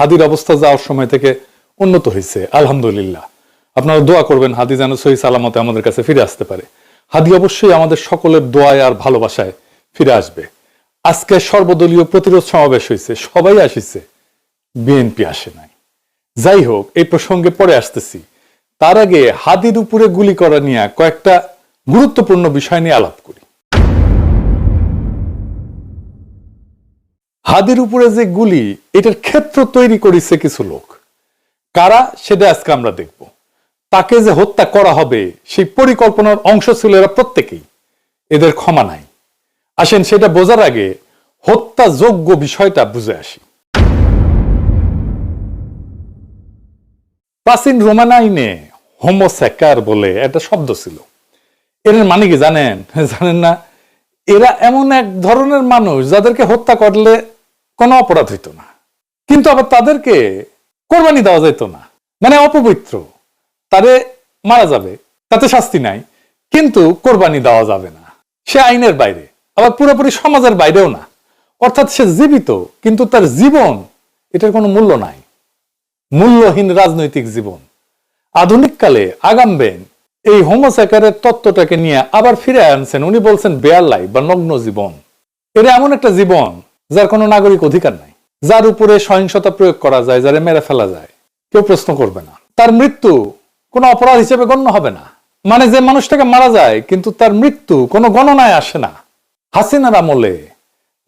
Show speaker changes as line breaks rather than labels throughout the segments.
হাদির অবস্থা যাওয়ার সময় থেকে উন্নত হয়েছে, আলহামদুলিল্লাহ। আপনারা দোয়া করবেন হাদি যেন সহি সালামতে আমাদের কাছে ফিরে আসতে পারে। হাদি অবশ্যই আমাদের সকলের দোয়ায় আর ভালোবাসায় ফিরে আসবে। আজকে সর্বদলীয় প্রতিরোধ সমাবেশ হয়েছে, সবাই আসিছে, বিএনপি আসে নাই। যাই হোক, এই প্রসঙ্গে পরে আসতেছি। তার আগে হাদির উপরে গুলি করা নিয়ে কয়েকটা গুরুত্বপূর্ণ বিষয় নিয়ে আলাপ হাদির উপরে যে গুলি, এটার ক্ষেত্র তৈরি করেছে কিছু লোক। কারা? সেটা আজকে আমরা দেখব। তাকে যে হত্যা করা হবে, সেই পরিকল্পনার অংশ ছিল এরা প্রত্যেকেই। এদের ক্ষমা নাই। আসেন সেটা বোঝার আগে হত্যাযোগ্য বিষয়টা বুঝে আসি। প্রাচীন রোমান আইনে হোমোস্যাকার বলে একটা শব্দ ছিল। এর মানে কি জানেন? জানেন না? এরা এমন এক ধরনের মানুষ যাদেরকে হত্যা করলে কোনো অপরাধ হইতো না। কিন্তু আবার তাদেরকে কোরবানি দেওয়া যেত না। মানে অপবিত্র। তারে মারা যাবে, তাতে শাস্তি নাই। কিন্তু কোরবানি দেওয়া যাবে না। সে আইনের বাইরে, আবার পুরোপুরি সমাজের বাইরেও না। অর্থাৎ সে জীবিত, কিন্তু তার জীবন এটার কোনো মূল্য নাই। মূল্যহীন রাজনৈতিক জীবন। আধুনিক কালে আগামবেন এই হোমোস্যাকারের তত্ত্বটাকে নিয়ে আবার ফিরে আনছেন। উনি বলছেন, বেয়ার লাইফ বা নগ্ন জীবন। এটা এমন একটা জীবন যার কোনো নাগরিক অধিকার নাই। যার উপরে সহিংসতা প্রয়োগ করা যায়, যারে মেরে ফেলা যায়, কেউ প্রশ্ন করবে না। তার মৃত্যু কোনো অপরাধ হিসেবে গণ্য হবে না। মানে যে মানুষটাকে মারা যায়, কিন্তু তার মৃত্যু কোনো গণনায় আসে না। হাসিনার আমলে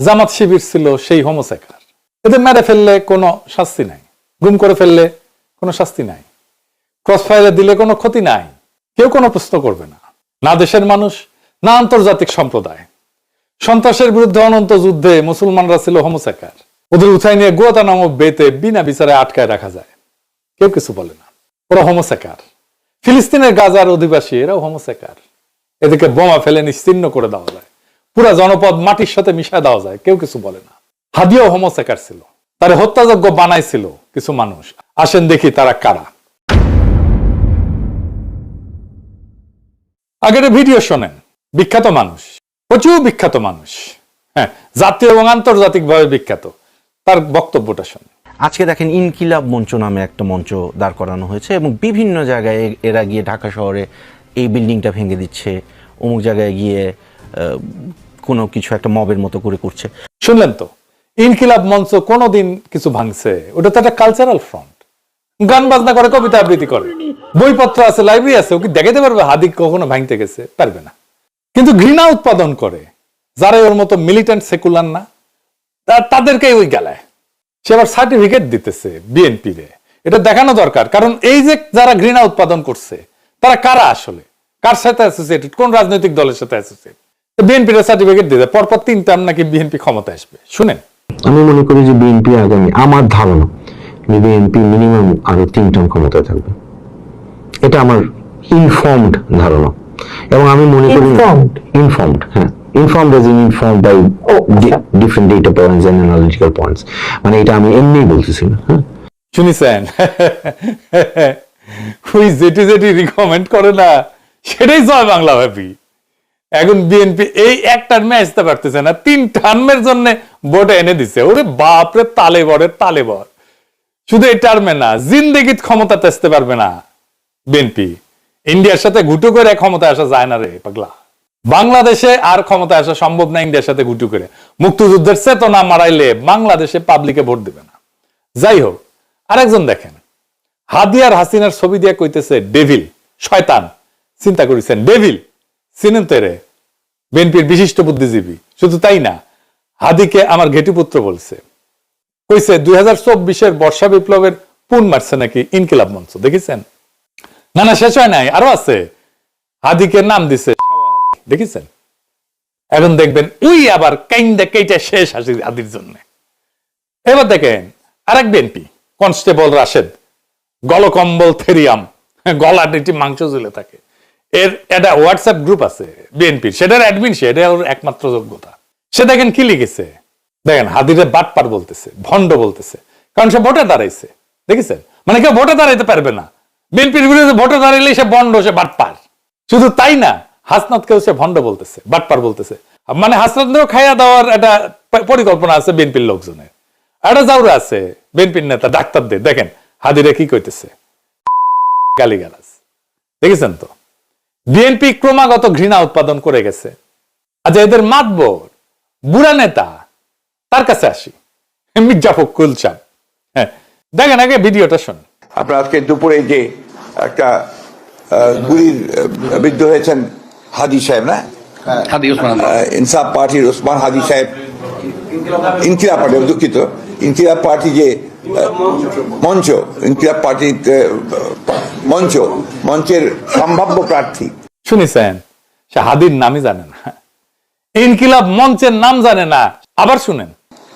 জামাত শিবির ছিল সেই হোমোস্যাকার এদের মেরে ফেললে কোনো শাস্তি নাই। গুম করে ফেললে কোনো শাস্তি নাই। ক্রস ফায়ারে দিলে কোনো ক্ষতি নাই। কেউ কোনো প্রশ্ন করবে না। না দেশের মানুষ, না আন্তর্জাতিক সম্প্রদায়। সন্ত্রাসের বিরুদ্ধে অনন্ত যুদ্ধে মুসলমানরা ছিল হোমোস্যাকার ওদের উঠাই নিয়ে গোয়াতা নামক বেতে বিনা বিচারে আটকায় রাখা যায়। কেউ কিছু বলে না। ওরা হোমোস্যাকার ফিলিস্তিনের গাজার অধিবাসী, এরাও হোমোস্যাকার এদেরকে বোমা ফেলে নিশ্চিন্ন করে দেওয়া যায়। পুরা জনপদ মাটির সাথে মিশায় দেওয়া যায়। কেউ কিছু বলে না। হাদিও হোমোস্যাকার ছিল। তারে হত্যাযজ্ঞ বানাইছিল কিছু মানুষ। আসেন দেখি তারা কারা। আগের ভিডিও শোনেন। বিখ্যাত মানুষ। প্রচুর বিখ্যাত মানুষ। হ্যাঁ জাতীয় এবং আন্তর্জাতিক ভাবে বিখ্যাত। তার বক্তব্যটা শোনেন।
আজকে দেখেন ইনকিলাব মঞ্চ নামে একটা মঞ্চ দাঁড় করানো হয়েছে এবং বিভিন্ন জায়গায় এরা গিয়ে ঢাকা শহরে এই বিল্ডিংটা ভেঙে দিচ্ছে। অমুক জায়গায় গিয়ে কোনো কিছু একটা মবের মতো করে করছে।
শুনলেন তো? ইনকিলাব মঞ্চ কোনোদিন কিছু ভাঙছে? ওটা তো একটা কালচারাল ফ্রন্ট গান বাজনা করে কবিতা আবৃত্তি করে। বইপত্র আছে লাইব্রেরি আছে ও কি দেখাতে পারবে? হাদিক কখনো ভাঙতে গেছে? পারবে না। কিন্তু ঘৃণা উৎপাদন করে, যারা ওর মতো মিলিটেন্ট সেকুলার না তাদেরকে ওই গেলায়। সে আবার সার্টিফিকেট দিতেছে বিএনপি রে এটা দেখানো দরকার, কারণ এই যে যারা ঘৃণা উৎপাদন করছে, তারা কারা আসলে? কার সাথে অ্যাসোসিয়েটেড কোন রাজনৈতিক দলের সাথে অ্যাসোসিয়েট বিএনপির সার্টিফিকেট দিতে, পরপর তিন টার্ম নাকি বিএনপি ক্ষমতা আসবে। শুনেন।
আমি মনে করি যে বিএনপি আগামী, আমার ধারণা বিএনপি মিনিমাম আরও তিন টার্ম ক্ষমতায় থাকবে। এটা আমার ইনফর্মড ধারণা। এবং আমি মনে করি? ইনফর্মড হ্যাঁ। Informed as in informed by different data points and analytical points মানে এটা আমি এমনিই বলতেছি না হ্যাঁ।
শুনিছেন ওই যেটি যেটি রিকমেন্ড করে না সেটাই জয় বাংলা ভাবি। এখন বিএনপি এই এক টার্মে আসতে পারতেছে না তিন টার্মের জন্য ভোট এনে দিছে। ওরে বাপরে তালে বরে তালে বর। শুধু এই টার্মে না জিন্দেগিত ক্ষমতাতে আসতে পারবে না বিএনপি ইন্ডিয়ার সাথে ঘুটু করে ক্ষমতা আসা যায় না রে, পাগলা। বাংলাদেশে আর ক্ষমতা আসা সম্ভব না ইন্ডিয়ার সাথে ঘুটু করে। মুক্তিযুদ্ধের চেতনা মারাইলে বাংলাদেশে পাবলিকে ভোট দিবে না। যাই হোক, আরেকজন দেখেন। হাদিয়ার হাসিনার ছবি দিয়ে কইতেছে, ডেভিল, শয়তান। চিন্তা করেছেন, ডেভিল, চিনেন তো রে বিএনপির বিশিষ্ট বুদ্ধিজীবী। শুধু তাই না, হাদিকে আমার ঘেটুপুত্র বলছে। কইছে, দুই হাজার চব্বিশের বর্ষা বিপ্লবের পুন মারছে নাকি ইনকিলাব মঞ্চ। দেখেছেন? না না, শেষ হয় নাই, আরও আছে। হাদিকে নাম দিছে দেখেছেন? এখন দেখবেন, উই আবার কাইন্দা কেইটা শেষ হাসি হাদির জন্য। এবার দেখেন, আরেক বিএনপি, কনস্টেবল রাশেদ, গলকম্বল থেরিয়াম গলা ডিটি মাংস ঝুলে থাকে। এর একটা হোয়াটসঅ্যাপ গ্রুপ আছে বিএনপির, সেটার অ্যাডমিন সে এটা ওর একমাত্র যোগ্যতা। সে দেখেন কি লিখেছে? দেখেন, হাদিরে বাটপার বলতেছে, ভণ্ড বলতেছে, কারণ সে ভোটে দাঁড়াইছে। দেখেছেন? মানে কেউ ভোটে দাঁড়াইতে পারবে না। বিএনপির বিরুদ্ধে ভোটে দাঁড়াইলে সে বন্ড সে বাটপার। শুধু তাই না, হাসনাতকেও সে ভণ্ড বলতেছে, বাটপার বলতেছে। মানে হাসনাতকেও খাইয়া দেওয়ার একটা পরিকল্পনা আছে বিএনপির লোকজনের। একটা জাউরা আছে, বিএনপির নেতা ডাক্তারদের দেখেন, হাদিরে কি কইতেছে? গালিগালাজ। দেখেছেন তো? বিএনপি ক্রমাগত ঘৃণা উৎপাদন করে গেছে। আচ্ছা এদের মাতবর বুড়া নেতা, তার কাছে আসি। মির্জা ফখরুল সাহেব। হ্যাঁ দেখেন আগে ভিডিওটা শুন
আপনার আজকে দুপুরে যে একটা গুলির বিদ্ধ হয়েছেন হাদি সাহেব না? আহ, ইনসাফ পার্টির ওসমান হাদি সাহেব ইনকিলাব পার্টি দুঃখিত। ইনকিলাব পার্টি যে মঞ্চ ইনকিলাব পার্টির আহ, মঞ্চ মঞ্চের সম্ভাব্য প্রার্থী।
শুনেছেন সে হাদির নামই জানে না। ইনকিলাব মঞ্চের নাম জানে না। আবার শুনেন।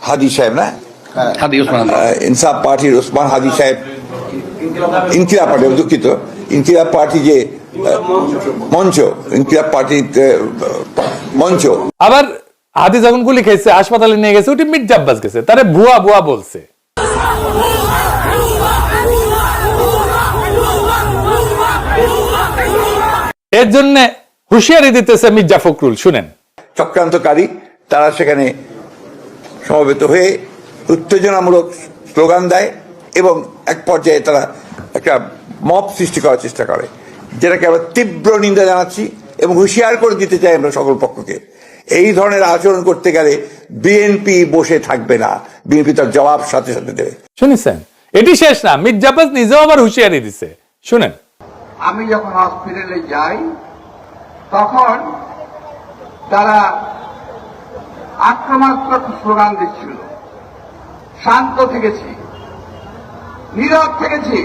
হাদি সাহেব না?
হাদি ওসমান
ইনসাফ পার্টির ওসমান হাদি সাহেব ইনকিলাব পার্টি দুঃখিত। ইনকিলাব পার্টি যে মঞ্চ ইনকিলাব পার্টির আহ, মঞ্চ।
আবার হাদি যখন গুলি খেয়েছে হাসপাতালে নিয়ে গেছে ওটি মির্জা আব্বাস গেছে তারে ভুয়া ভুয়া বলছে। এর জন্য হুঁশিয়ারি দিতেছে মির্জা ফখরুল শুনেন।
চক্রান্তকারী তারা সেখানে সমবেত হয়ে উত্তেজনামূলক স্লোগান দেয়। এবং এক পর্যায়ে তারা একটা মব সৃষ্টি করার চেষ্টা করে যেটাকে আমরা তীব্র নিন্দা জানাচ্ছি এবং হুঁশিয়ার করে দিতে চাই আমরা সকল পক্ষকে। এই ধরনের আচরণ করতে গেলে বিএনপি বসে থাকবে না। বিএনপি তার জবাব সাথে সাথে দেবে।
শুনেছেন? এটি শেষ না মির্জা আব্বাস নিজেও আবার হুঁশিয়ারি দিছে। শুনেন।
আমি যখন হসপিটালে যাই তখন তারা আক্রমণাত্মক স্লোগান দিচ্ছিল। শান্ত থেকেছি। নীরব থেকেছি।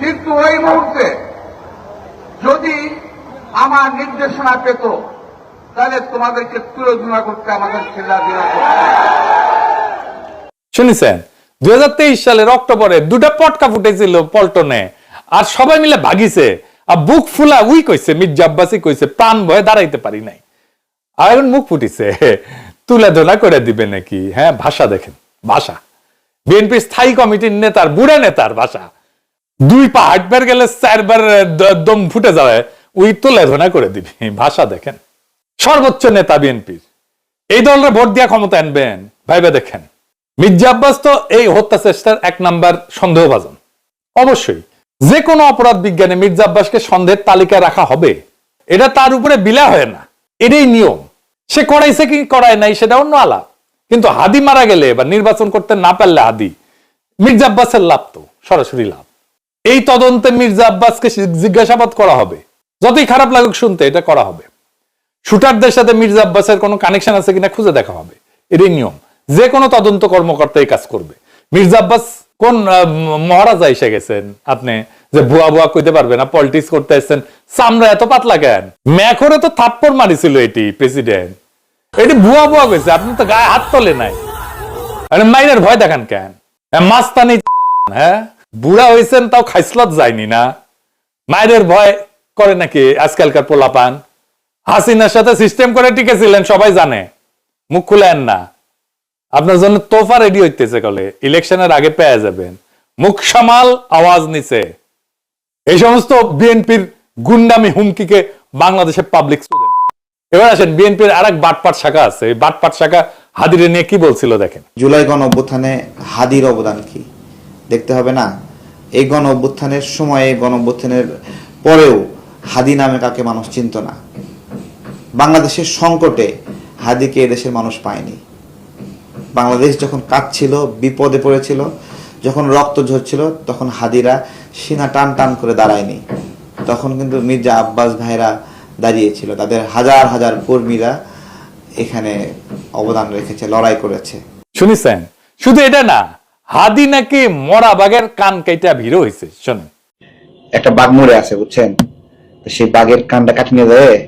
কিন্তু ওই মুহূর্তে যদি আমার নির্দেশনা পেত, তাহলে তোমাদেরকে তুলোধনা করতে আমাদের খেলাধুলা করতে
শুনেছেন দুই সালের অক্টোবরে দুটা পটকা ফুটেছিল পল্টনে, আর সবাই মিলে ভাগিছে, আর বুক ফুলা উই কইছে, মির্জা আব্বাসি কইছে, প্রাণ ভয়ে দাঁড়াইতে পারি নাই। আর এখন মুখ ফুটিছে, তুলে ধরা করে দিবে নাকি? হ্যাঁ ভাষা দেখেন, ভাষা। বিএনপি স্থায়ী কমিটির নেতার, বুড়ে নেতার ভাষা দুই পা হাঁটবার গেলে চারবার দম ফুটে যাবে উই তুলে ধরা করে দিবে। ভাষা দেখেন। সর্বোচ্চ নেতা বিএনপির। এই দলরে ভোট দিয়া ক্ষমতা আনবেন। ভাইবে দেখেন। মির্জা আব্বাস তো এই হত্যা চেষ্টার এক নাম্বার সন্দেহভাজন। অবশ্যই যে কোনো অপরাধ বিজ্ঞানে মির্জা আব্বাসকে সন্দেহের তালিকায় রাখা হবে। এটা তার উপরে বিলা হয় না। এটাই নিয়ম। সে করাইছে কি করায় নাই, সেটা অন্য আলাপ। কিন্তু হাদি মারা গেলে বা নির্বাচন করতে না পারলে হাদি, মির্জা আব্বাসের লাভ তো, সরাসরি লাভ। এই তদন্তে মির্জা আব্বাসকে জিজ্ঞাসাবাদ করা হবে। যতই খারাপ লাগুক শুনতে, এটা করা হবে। শুটারদের সাথে মির্জা আব্বাসের কোনো কানেকশন আছে কিনা খুঁজে দেখা হবে। এটাই নিয়ম। যে কোনো তদন্ত কর্মকর্তা এই কাজ করবে। মির্জা আব্বাস কোন মহারাজা এসে গেছেন আপনি? যে ভুয়া ভুয়া কইতে পারবেন না পলিটিক্স করতে এসেছেন। চামড়া এত পাতলা কেন? ম্যাখরে তো থাপ্পড় মারিছিল এটি প্রেসিডেন্ট এটি ভুয়া ভুয়া কইছে আপনি তো গায়ে হাত তোলে নাই। আরে মাইনের ভয় দেখান কেন? হ্যাঁ, মাস্তানি হ্যাঁ? বুড়া হয়েছেন তাও খাইসলত যায়নি না। মায়ের ভয় করে নাকি আজকালকার পোলাপান? হাসিনার সাথে সিস্টেম করে টিকেছিলেন সবাই জানে। মুখ খুলেন না। আপনার জন্য তোফা রেডি হইতেছে কলে ইলেকশনের আগে পেয়ে যাবেন। মুখ সামাল আওয়াজ নিচে। এই সমস্ত বিএনপির গুন্ডামি হুমকিকে বাংলাদেশের পাবলিক এবার আসেন, বিএনপির আর এক বাটপাট শাখা আছে। বাটপাট শাখা হাদিরে নিয়ে কি বলছিল দেখেন?
জুলাই গণ অভ্যুত্থানে হাদির অবদান কি? দেখতে হবে না। এই গণ অভ্যুত্থানের সময়ে গণ অভ্যুত্থানের পরেও হাদি নামে কাকে মানুষ চিনত না? বাংলাদেশের সংকটে হাদিকে এদেশের মানুষ পায়নি। বাংলাদেশ যখন কাঁদছিল, বিপদে পড়েছিল, যখন রক্ত ঝরছিল, তখন হাদিরা সিনা টান টান করে দাঁড়ায়নি। তখন কিন্তু মির্জা আব্বাস ভাইরা দাঁড়িয়েছিল। তাদের হাজার হাজার কর্মীরা এখানে অবদান রেখেছে লড়াই করেছে।
শুনিছেন শুধু এটা না হাদি নাকি মরা বাঘের কান কেটে ভিড় হয়েছে শোনেন
একটা বাঘ মরে আছে বুঝছেন? সেই বাঘের কানটা কাটি নিয়ে যায়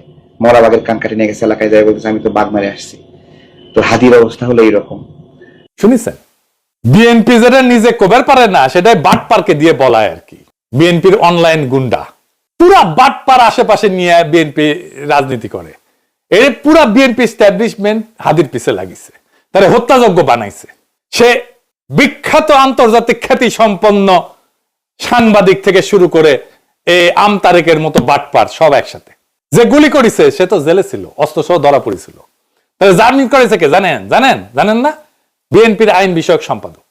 মরা বাঘের কান কাটি নিয়ে গেছে এলাকায় যায় বলতেছে আমি তো বাঘ মারে আসছি। তো হাদির অবস্থা হলো এইরকম।
শুনিছেন বিএনপি যেটা নিজে কবার পারে না সেটাই বাট পার্কে দিয়ে বলায় আর কি। বিএনপির অনলাইন গুন্ডা। পুরা বাটপার আশেপাশে নিয়ে বিএনপি রাজনীতি করে। এই পুরা বিএনপি স্ট্যাবলিশমেন্ট হাদির পিছে লাগিছে। তারে হত্যাযজ্ঞ বানাইছে। সে বিখ্যাত আন্তর্জাতিক খ্যাতি সম্পন্ন সাংবাদিক থেকে শুরু করে এই আম তারেকের মতো বাটপার সব একসাথে। যে গুলি করেছে, সে তো জেলে ছিল অস্ত্র সহ ধরা পড়েছিল। তাহলে জার্নি করেছে কে? জানেন? জানেন? জানেন না? বিএনপির আইন বিষয়ক সম্পাদক।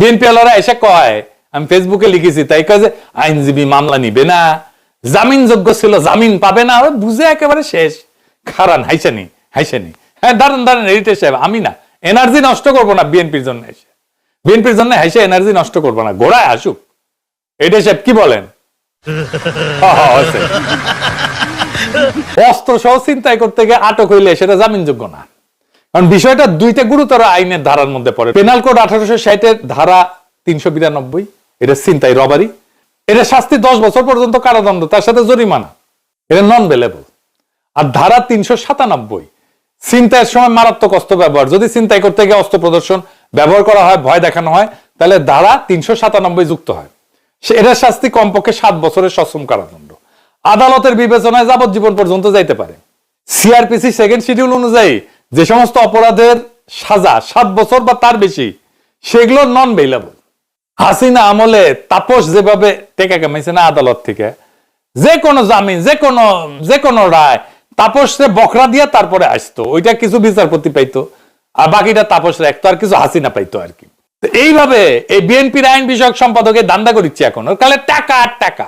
বিএনপি আলারা এসে কয়, আমি ফেসবুকে লিখেছি, তাই কয় যে আইনজীবী মামলা নিবে না জামিন যোগ্য ছিল, জামিন পাবে না বুঝে একেবারে শেষ। খারান হাইসেনি হাইসেনি হ্যাঁ দাঁড়ান দাঁড়ান এডিটর সাহেব আমি না, এনার্জি নষ্ট করব না বিএনপির জন্য এসে। বিএনপির জন্য হাইসে এনার্জি নষ্ট করব না, গোড়ায় আসুক। সাহেব কি বলেন। অস্ত্র সহ চিন্তাই করতে গিয়ে আটক হইলে সেটা জামিনযোগ্য না। কারণ বিষয়টা দুইটা গুরুতর আইনের ধারার মধ্যে পড়ে। পেনাল কোড আঠারোশো ষাটের ধারা তিনশো বিরানব্বই, এটা চিন্তাই রবারি। এটা শাস্তি দশ বছর পর্যন্ত কারাদণ্ড, তার সাথে জরিমানা। এটা নন বেলেবল আর ধারা তিনশো সাতানব্বই চিন্তায়ের সময় মারাত্মক অস্ত্র ব্যবহার। যদি চিন্তাই করতে গিয়ে অস্ত্র প্রদর্শন ব্যবহার করা হয়, ভয় দেখানো হয়, তাহলে ধারা তিনশো সাতানব্বই যুক্ত হয়। এটার শাস্তি কমপক্ষে সাত বছরের সশ্রম কারাদণ্ড। আদালতের বিবেচনায় যাবজ্জীবন পর্যন্ত যাইতে পারে। সিআরপিসি সেকেন্ড শিডিউল অনুযায়ী যে সমস্ত অপরাধের সাজা, সাত বছর বা তার বেশি, সেগুলো নন বেইলেবল হাসিনা আমলে তাপস যেভাবে টেকা কামাইছে না আদালত থেকে, যে কোনো জামিন, যে কোনো যে কোনো রায় তাপসে বখরা দিয়া তারপরে আসতো। ওইটা কিছু বিচারপতি পাইতো, আর বাকিটা তাপস রাখতো আর কিছু হাসিনা পাইতো আর কি। এইভাবে এই বিএনপির আইন বিষয়ক সম্পাদকে দান্দা করিচ্ছে এখন। ওর কালে টাকা আর টাকা,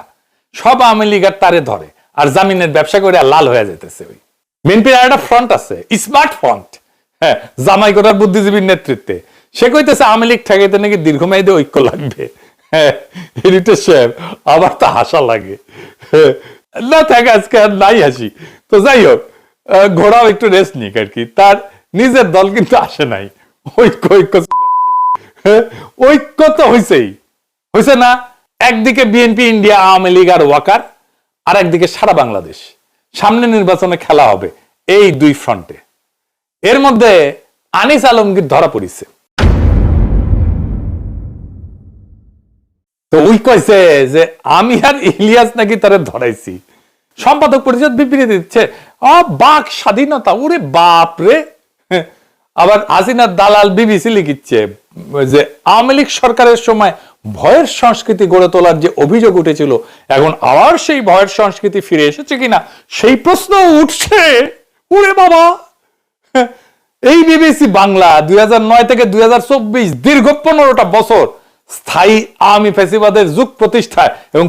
সব আওয়ামী লীগের তারে ধরে, আর জামিনের ব্যবসা করে লাল হয়ে যেতেছে ওই। বিএনপির আর একটা ফ্রন্ট আছে স্মার্ট ফ্রন্ট হ্যাঁ জামাই করার বুদ্ধিজীবীর নেতৃত্বে। সে কইতেছে আওয়ামী লীগ ঠেকাইতে নাকি দীর্ঘমেয়াদী ঐক্য লাগবে? হ্যাঁ এডিটর সাহেব আবার তো হাসা লাগে। হ্যাঁ, না থাকে আজকে আর নাই হাসি। তো যাই হোক ঘোড়াও একটু রেস্ট নিক আর কি। তার নিজের দল কিন্তু আসে নাই। ঐক্য ঐক্য হ্যাঁ, ঐক্য তো হয়েছেই হয়েছে না? একদিকে বিএনপি ইন্ডিয়া আওয়ামী লীগ আর ওয়াকার আর একদিকে সারা বাংলাদেশ। সামনে নির্বাচনে খেলা হবে এই দুই ফ্রন্টে এর মধ্যে আনিস আলমগীর ধরা পড়িছে। তো ওই কইছে যে আমি আর ইলিয়াস নাকি তারে ধরাইছি। সম্পাদক পরিষদ বিবৃতি দিচ্ছে, আ, বাক স্বাধীনতা, ওরে বাপ রে। আবার হাসিনার দালাল বিবিসি লিখিচ্ছে যে, আওয়ামী লীগ সরকারের সময় ভয়ের সংস্কৃতি গড়ে তোলার যে অভিযোগ উঠেছিল, এখন আবার সেই ভয়ের সংস্কৃতি ফিরে এসেছে কিনা, সেই প্রশ্ন উঠছে। ওরে বাবা! এই বিবিসি বাংলা দুই হাজার নয় থেকে দুই হাজার চব্বিশ দীর্ঘ পনেরোটা বছর স্থায়ী আওয়ামী ফেসিবাদের যুগ প্রতিষ্ঠায় এবং